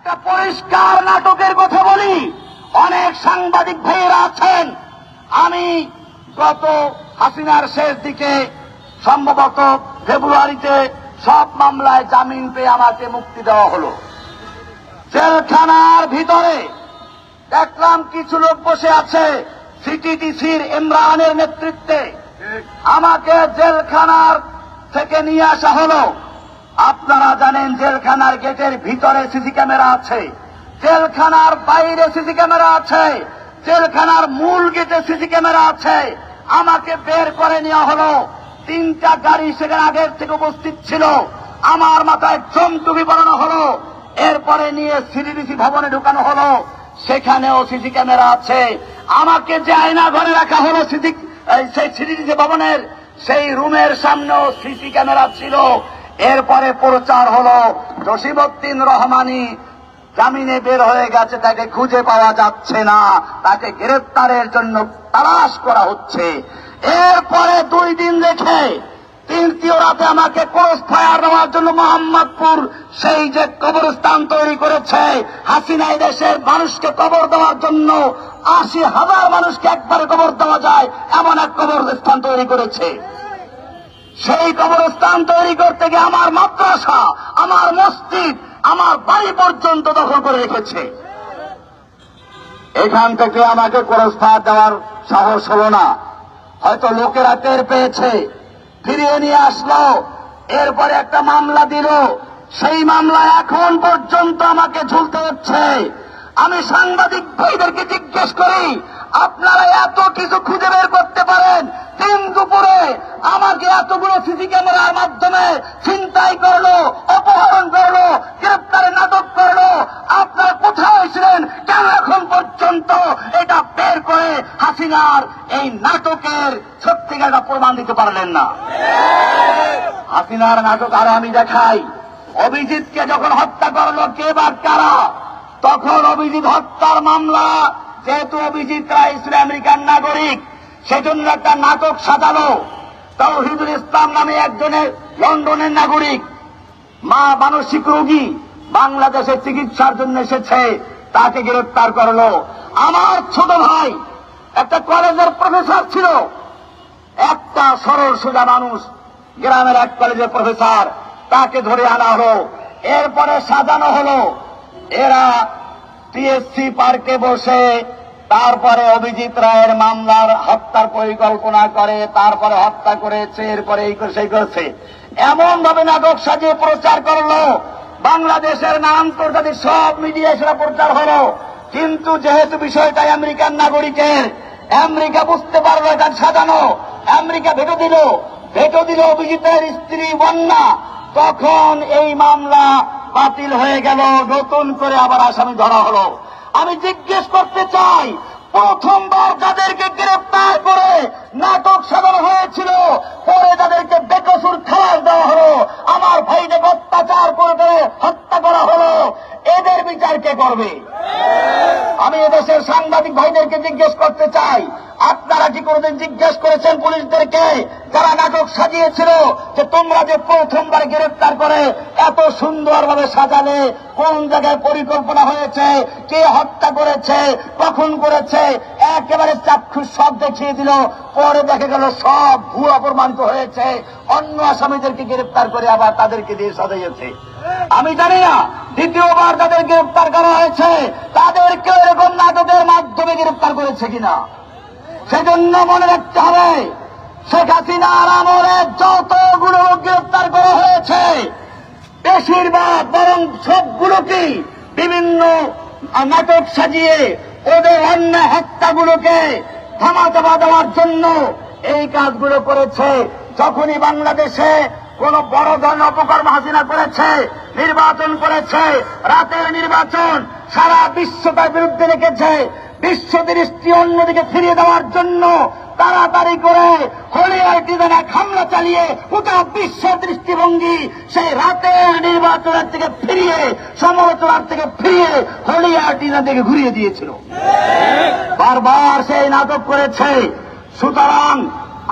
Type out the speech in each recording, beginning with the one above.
একটা পরিষ্কার নাটকের কথা বলি। অনেক সাংবাদিক ভাইয়েরা আছেন। আমি গত হাসিনার শেষ দিকে সম্ভবত ফেব্রুয়ারিতে সব মামলায় জামিন পেয়ে আমাকে মুক্তি দেওয়া হলো। জেলখানার ভিতরে দেখলাম কিছু লোক বসে আছে সিটিডিসির ইমরানের নেতৃত্বে। আমাকে জেলখানার থেকে নিয়ে আসা হলো। আপনারা জানেন জেলখানার গেটের ভিতরে সিসি ক্যামেরা আছে। জেলখানার বাইরে সিসি ক্যামেরা আছে। জেলখানার মূল গেটে সিসি ক্যামেরা আছে। আমাকে বের করে নেওয়া হলো। তিনটা গাড়ি সেখানে আগের থেকে উপস্থিত ছিল। আমার মাথায় চমটুকি বানানো হলো। এরপরে নিয়ে সিডিডিসি ভবনে ঢুকানো হলো। সেখানেও সিসি ক্যামেরা আছে। আমাকে যে আয়না ঘরে রাখা হলো সিসি সেই সিডিডিসি ভবনের, সেই রুমের সামনেও সিসি ক্যামেরা ছিল। এরপরে প্রচার হলো, জসিমউদ্দিন রহমানি জামিনে বের হয়ে গেছে, তাকে খুঁজে পাওয়া যাচ্ছে না। তাকে গ্রেপ্তারের জন্য তালাশ করা হচ্ছে। এরপরে দুই দিন রেখে তৃতীয় রাতে আমাকে ক্রস ফায়ার দেওয়ার জন্য মোহাম্মদপুর সেই যে কবরস্থান তৈরি করেছে, হাসিনা এই দেশের মানুষকে কবর দেওয়ার জন্য আশি হাজার মানুষকে একবারে কবর দেওয়া যায়, এমন এক কবরস্থান তৈরি করেছে। সেই কবরস্থান তৈরি করতে গিয়ে আমার মাদ্রাসা, আমার মসজিদ, আমার বাড়ি পর্যন্ত দখল করে রেখেছে। এখান থেকে আমাকে কবরস্থান দেওয়ার সাহস হলো না। হয়তো লোকেরা টের পেয়েছে। ফিরিয়ে নিয়ে আসলো। এরপরে একটা মামলা দিল। সেই মামলা এখন পর্যন্ত আমাকে ঝুলতে হচ্ছে। আমি সাংবাদিক ভাইদেরকে জিজ্ঞেস করি আপনারা এত কিছু খুঁজে বের করতে পারেন দিন দুপুরে আমাকে এতগুলো সিসি ক্যামেরার মাধ্যমে ছিনতাই করল, অপহরণ করল, গ্রেপ্তারে নাটক করল। আপনারা কোথায় ছিলেন? কেন এখন পর্যন্ত এটা বের করে হাসিনার এই নাটকের সত্যিকারটা প্রমাণ দিতে পারলেন না? হাসিনার নাটক আরও আমি দেখাই। অভিজিৎকে যখন হত্যা করল, কে বা কারা? তখন অভিজিৎ হত্যার মামলা যেহেতু অভিজিৎ রায় ছিল আমেরিকান নাগরিক, সেজন্য একটা নাটক সাজালো। তৌহিদুল ইসলাম নামে একজনের লন্ডনের নাগরিক। মা মানসিক রোগী বাংলাদেশে চিকিৎসার জন্য এসেছে, তাকে গ্রেপ্তার করল। আমার ছোট ভাই একটা কলেজের প্রফেসর ছিল। একটা সরল সোজা মানুষ, গ্রামের এক কলেজের প্রফেসর, তাকে ধরে আনা হলো। এরপরে সাজানো হলো। এরা টিএসসি পার্কে বসে, তারপরে অভিজিৎ রায়ের মামলার হত্যার পরিকল্পনা করে, তারপরে হত্যা করেছে, এরপরে এই সেই করেছে। এমন ভাবে নাটক সাজিয়ে প্রচার করল, বাংলাদেশের না আন্তর্জাতিক সব মিডিয়ায় সেটা প্রচার হলো। কিন্তু যেহেতু বিষয়টা আমেরিকান নাগরিকের, আমেরিকা বুঝতে পারল এটা সাজানো, আমেরিকা ভেটো দিল। ভেটো দিল অভিজিতের স্ত্রী বন্যা। তখন এই মামলা বাতিল হয়ে গেল, নতুন করে আবার আসামি ধরা হলো। আমি জিজ্ঞেস করতে চাই, প্রথমবার যাদেরকে গ্রেপ্তার করে নাটক সাজানো হয়েছিল, পরে তাদেরকে বেকসুর খালাস দেওয়া হলো, আমার ভাইদের অত্যাচার করে হত্যা করা হলো, এদের বিচার কে করবে? আমি এদেশের সাংবাদিক ভাইদেরকে জিজ্ঞেস করতে চাই আপনারা কি কোনোদিন জিজ্ঞেস করেছেন পুলিশদেরকে যারা নাটক সাজিয়েছিল যে তোমরা যে প্রথমবার গ্রেপ্তার করে এত সুন্দরভাবে সাজালে, কোন জায়গায় পরিকল্পনা হয়েছে, কে হত্যা করেছে, কখন করেছে, একেবারে চাক্ষুষ সব দেখিয়ে দিল। পরে দেখা গেল সব ভুয়া প্রমাণিত হয়েছে। অন্য আসামিদেরকে গ্রেপ্তার করে আবার তাদেরকে দিয়ে সাজাইয়েছে। আমি জানি না দ্বিতীয়বার তাদের গ্রেপ্তার করা হয়েছে তাদেরকে এরকম নাটকের মাধ্যমে গ্রেপ্তার করেছে কিনা। সেজন্য মনে রাখতে হবে, শেখ হাসিনার আমলে যতগুলো লোক গ্রেপ্তার করা হয়েছে, বেশিরভাগ বরং সবগুলোকেই বিভিন্ন নাটক সাজিয়ে ওদের অন্য হত্যাগুলোকে থামাচাপা দেওয়ার জন্য এই কাজগুলো করেছে। যখনই বাংলাদেশে কোন বড় ধরনের অপকর্ম হাসিনা করেছে, নির্বাচন করেছে, রাতের নির্বাচন সারা বিশ্ব তার বিরুদ্ধে রেখেছে বিশ্ব দৃষ্টি অন্যদিকে ফিরিয়ে দেওয়ার জন্য তাড়াতাড়ি করে হলিয়ার ডিজাইনে হামলা চালিয়ে গোটা বিশ্বের দৃষ্টিভঙ্গি সেই রাতের নির্বাচনের থেকে ফিরিয়ে, সমালোচনার থেকে ফিরিয়ে হলিয়ার ডিজাইন থেকে ঘুরিয়ে দিয়েছিল। বারবার সেই নাটক করেছে। সুতরাং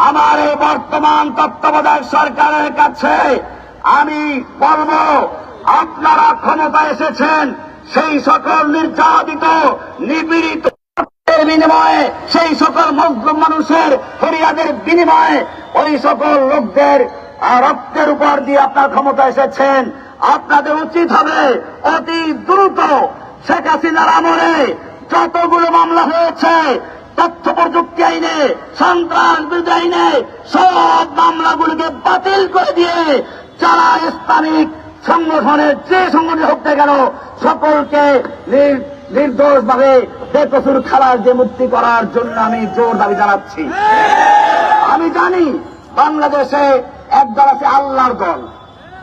আমার এই বর্তমান তত্ত্বাবধায়ক সরকারের কাছে আমি বলব, আপনারা ক্ষমতা এসেছেন, সেই সকল নির্যাতিত, নিপীড়িত বিনিময়ে সেই সকল মানুষের ফরিয়াদের বিনিময়ে ওই সকল লোকদের রক্তের উপর দিয়ে আপনার ক্ষমতা এসেছেন। আপনাদের উচিত হবে অতি দ্রুত শেখ হাসিনার আমলে যতগুলো মামলা হয়েছে, তথ্য প্রযুক্তি আইনে, সন্ত্রাস বিরোধী আইনে, সব মামলাগুলোকে বাতিল করে দিয়ে যারা ইসলামিক সংগঠনের যে সংগঠন হোক না কেন, সকলকে নির- নির্দোষভাবে বেকসুর খালার যে মুক্তি করার জন্য আমি জোর দাবি জানাচ্ছি। আমি জানি বাংলাদেশে একদল আছে আল্লাহর দল।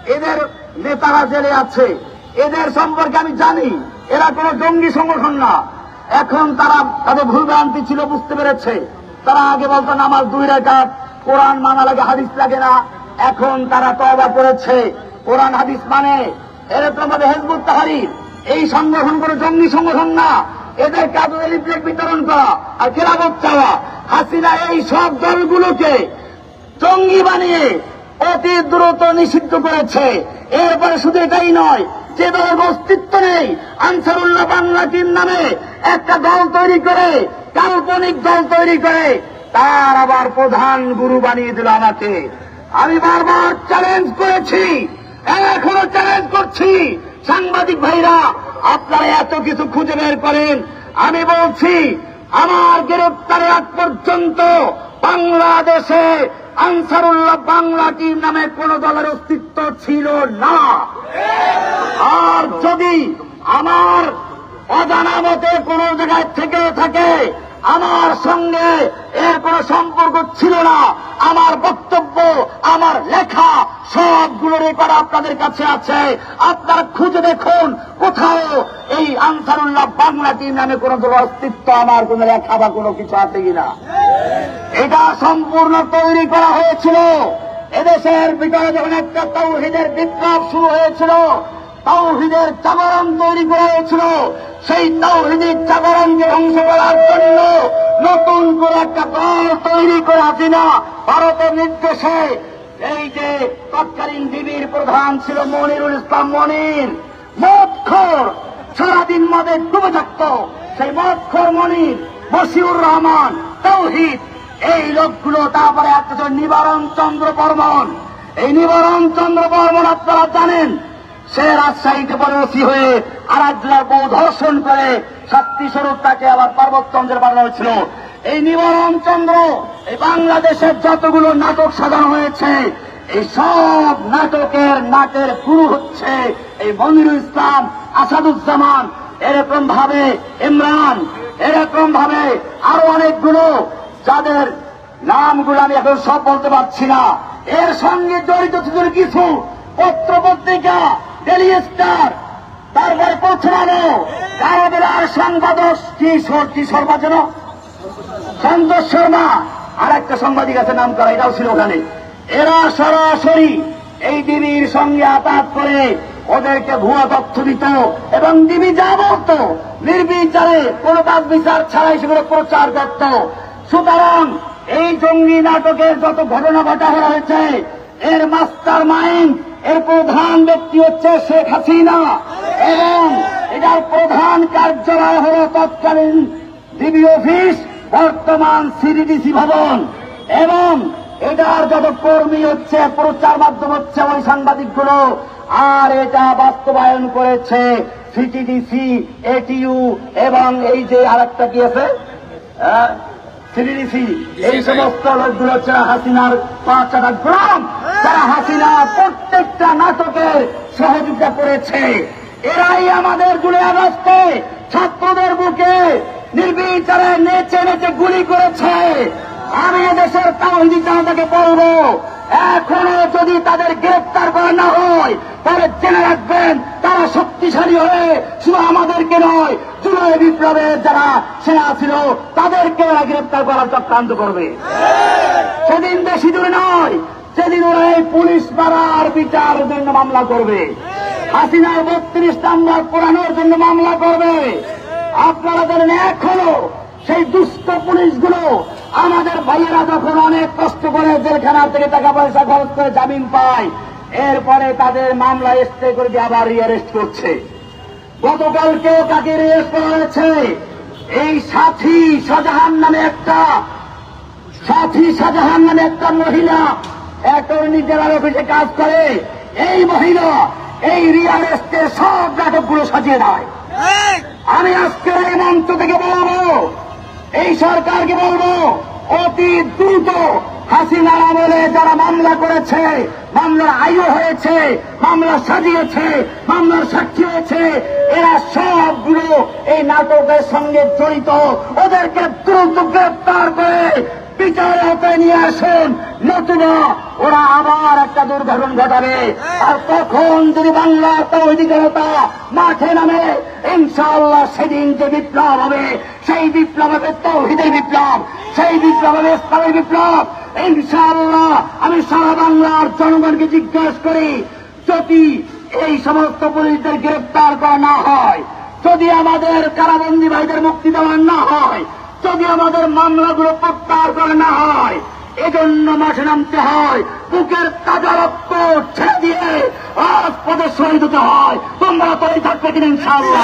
এদের নেতারা জেলে আছে। এদের সম্পর্কে আমি জানি। এরা কোনো জঙ্গি সংগঠন না। এখন তারা তাদের ভুলভ্রান্তি ছিল, বুঝতে পেরেছে। তারা আগে বলতো, নামাজ দুই রেখাত কোরআন মানা লাগে, হাদিস লাগে না। এখন তারা তবা করেছে। কোরআন, হাদিস মানে এরকম ভাবে হেজবুত তাহারির। এই সংগঠন কোনো জঙ্গি সংগঠন না। এদের কাজ লিফলেট বিতরণ করা আর খেলাফত চাওয়া। হাসিনা এই সব দলগুলোকে জঙ্গি বানিয়ে অতি দ্রুত নিষিদ্ধ করেছে। এরপরে শুধু এটাই নয়, যে দলের অস্তিত্ব নেই, আনসারুল্লাহ বাংলা টিম নামে একটা দল তৈরি করে, কাল্পনিক দল তৈরি করে, তার আবার প্রধান গুরু বানিয়ে দিল আমাকে। আমি বারবার চ্যালেঞ্জ করেছি এখনও চ্যালেঞ্জ করছি। সাংবাদিক ভাইরা, আপনারা এত কিছু খুঁজে বের করেন। আমি বলছি, আমার গ্রেপ্তারের আগ পর্যন্ত বাংলাদেশে আনসারুল্লাহ বাংলা টিম নামে কোন দলের অস্তিত্ব ছিল না। আর যদি আমার অজানা মতে কোন জায়গায় থেকে থাকে আমার সঙ্গে এর কোন সম্পর্ক ছিল না। আমার বক্তব্য, আমার লেখা সবগুলো রেকর্ড আপনাদের কাছে আছে। আপনারা খুঁজে দেখুন কোথাও এই আনসারুল্লাহ বাংলা টিম নামে কোন দল অস্তিত্ব আমার কোন লেখা বা কোনো কিছু আছে কিনা। এটা সম্পূর্ণ তৈরি করা হয়েছিল। এদেশের ভিতরে যখন একটা তৌহিদের বিপ্লব শুরু হয়েছিল। তৌহিদের জাগরণ তৈরি করা হয়েছিল সেই তৌহিদের জাগরণকে ধ্বংস করার জন্য নতুন করে একটা দল তৈরি করে হাসিনা ভারতের নির্দেশে। এই যে তৎকালীন ডিবির প্রধান ছিল মনিরুল ইসলাম মনির, মদখর, সারাদিন মদে ডুবে থাকত। সেই মদখর মনির বসিউর রহমান তৌহিদ এই লোকগুলো তারপরে একটা নিবারণ চন্দ্র বর্মন এই নিবারণ চন্দ্র বর্মন আপনারা জানেন সে রাজশাহীতে পরে ওসি হয়ে জেলার বউ ধর্ষণ করে শাস্তি স্বরূপ তাকে আবার পার্বতচন্দ্রের পাঠানো হয়েছিল। এই নিবারণ চন্দ্র, এই বাংলাদেশের যতগুলো নাটক সাজানো হয়েছে, এই সব নাটকের নাটের গুরু হচ্ছে এই মনিরুল ইসলাম আসাদুজ্জামান। এরকম ভাবে ইমরান, এরকম ভাবে আরও অনেকগুলো যাদের নামগুলো আমি এখন সব বলতে পারছি না। এর সঙ্গে জড়িত কিছু পত্র পত্রিকা ডেলি স্টার তারপরে পৌঁছানো কারাবেলার সংবাদক কিশোর কিশোর বাঁচানো সন্তোষ শর্মা আর একটা সাংবাদিক আছে, নাম করা, এটাও ছিল ওখানে। এরা সরাসরি এই ডিবির সঙ্গে আতাত করে ওদেরকে ভুয়া তথ্য দিত এবং ডিবি যা বলত নির্বিচারে কোন বাদ বিচার ছাড়াই সেগুলো প্রচার করত। সুতরাং এই জঙ্গি নাটকের যত ঘটনা ঘটা হয়েছে, এর মাস্টার মাইন্ড এর প্রধান ব্যক্তি হচ্ছে শেখ হাসিনা। এবং এটার প্রধান কার্যালয় হল তৎকালীন ডিবি অফিস, বর্তমান সিডিডিসি ভবন। এবং এটার যত কর্মী হচ্ছে, প্রচার মাধ্যম হচ্ছে ওই সাংবাদিকগুলো। আর এটা বাস্তবায়ন করেছে সিটিডিসি, এটিইউ, এবং এই যে আরেকটা কি আছে? আহ, এই সমস্ত লোকগুলো হচ্ছে হাসিনার পাঁচ গ্রাম তারা হাসিনা প্রত্যেকটা নাটকের সহযোগিতা করেছে। এরাই আমাদের জুড়ে আগস্টে ছাত্রদের বুকে নির্বিচারে নেচে নেচে গুলি করেছে। আমি এদেশের তাহিদি জনতাকে বলব এখনও যদি তাদের গ্রেপ্তার করা না হয় তাহলে জেনে রাখবেন, তারা শক্তিশালী হয়ে শুধু আমাদেরকে নয়, জুলাই বিপ্লবের যারা সেনা ছিল তাদেরকে ওরা গ্রেপ্তার করার চক্রান্ত করবে। সেদিন বেশি দূরে নয়, সেদিন ওরা এই পুলিশ মারার বিচারের জন্য মামলা করবে। হাসিনার বত্রিশ নাম্বার পোড়ানোর জন্য মামলা করবে। আপনারা জানেন, এখনও সেই দুষ্ট পুলিশগুলো আমাদের ভাইয়েরা যখন অনেক কষ্ট করে জেলখানা থেকে টাকা পয়সা খরচ করে জামিন পায় এরপরে তাদের মামলা স্টে করে দিয়ে আবার রিয়ারেস্ট করছে। গতকালকেও তাকে রেস্ট করা হয়েছে। এই সাথী শাহজাহান নামে একটা সাথী শাহজাহান নামে একটা মহিলা অ্যাটর্নি জেনারেল অফিসে কাজ করে। এই মহিলা এই রিয়াল এস্টের সব নাটকগুলো সাজিয়ে দেয়। আমি আজকে এই মঞ্চ থেকে বলব এই সরকারকে বলব অতি দ্রুত হাসিনার আমলে যারা মামলা করেছে, মামলার আয়ু হয়েছে, মামলা সাজিয়েছে, মামলার সাক্ষী হয়েছে, এরা সবগুলো এই নাটকের সঙ্গে জড়িত। ওদেরকে দ্রুত গ্রেপ্তার করে বিচারের আওতায় নিয়ে আসুন। নতুবা ওরা আবার একটা দুর্ঘটনা ঘটাবে। আর তখন যদি বাংলা তৈরি মাঠে নামে, ইনশাআল্লাহ সেদিন যে বিপ্লব হবে, সেই বিপ্লব হবে তৌহিদের বিপ্লব, সেই বিপ্লব হবে ইসলামের বিপ্লব। ইনশাআল্লাহ আমি সারা বাংলার জনগণকে জিজ্ঞাসা করি, যদি এই সমস্ত পুলিশদের গ্রেপ্তার করা না হয়, যদি আমাদের কারাবন্দী ভাইদের মুক্তি দেওয়া না হয়, যদি আমাদের মামলাগুলো প্রত্যাহার করা না হয়, এজন্য মাঠে নামতে হয়, বুকের তাজা রক্ত ছেড়ে দিয়ে রাজপথে শহীদ হতে হয়। তোমরা তৈরি থাকবে কিনা ইনশাআল্লাহ?